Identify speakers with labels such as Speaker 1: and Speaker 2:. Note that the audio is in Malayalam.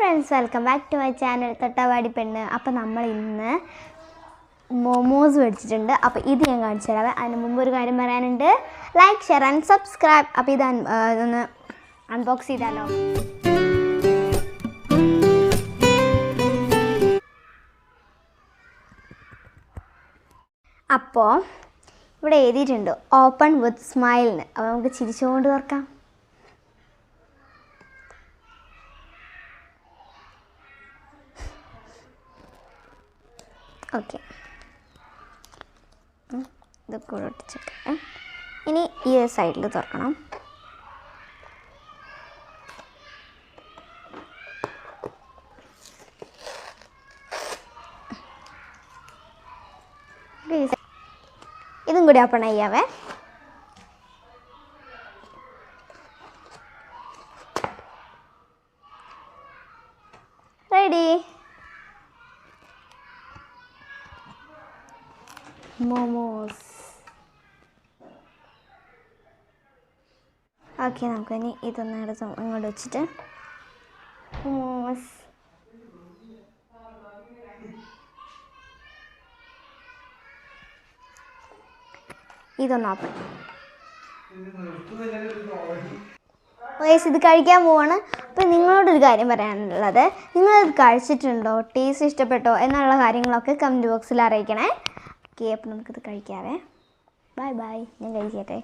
Speaker 1: Friends welcome back to my channel തൊട്ടവാടി പെണ്ണ് അപ്പോൾ നമ്മൾ ഇന്ന് മോമോസ് മേടിച്ചിട്ടുണ്ട്. അപ്പോൾ ഇത് ഞാൻ കാണിച്ചു തരാം. അതിന് മുമ്പ് ഒരു കാര്യം പറയാനുണ്ട്. ലൈക്ക് ഷെയർ ആൻഡ് സബ്സ്ക്രൈബ് അപ്പോൾ ഇത് ഇതൊന്ന് അൺബോക്സ് ചെയ്താലോ? അപ്പോൾ ഇവിടെ എഴുതിയിട്ടുണ്ട് ഓപ്പൺ വിത്ത് സ്മൈലിന് അപ്പോൾ നമുക്ക് ചിരിച്ചുകൊണ്ട് തുറക്കാം ഓക്കെ. ഇത് കൂടെ ഒട്ടിച്ചിട്ട് ഇനി ഈ സൈഡിൽ തുറക്കണം. ഇതും കൂടി ഓപ്പൺ ചെയ്യാവേ. റെഡി. മോമോസ് ഓക്കെ നമുക്കിനി ഇതൊന്ന് എടുത്ത് ഇങ്ങോട്ട് വെച്ചിട്ട്. മോമോസ് ഇതൊന്ന് ഓപ്പൺ വയസ്സ് ഇത് കഴിക്കാൻ പോവാണ്. അപ്പം നിങ്ങളോടൊരു കാര്യം പറയാനുള്ളത്. നിങ്ങളത് കഴിച്ചിട്ടുണ്ടോ? ടേസ്റ്റ് ഇഷ്ടപ്പെട്ടോ? എന്നുള്ള കാര്യങ്ങളൊക്കെ കമന്റ് ബോക്സിൽ അറിയിക്കണേ. ഓക്കെ അപ്പം നമുക്കിത് കഴിക്കാവേ. Bye bye. ഞാൻ കഴിക്കട്ടെ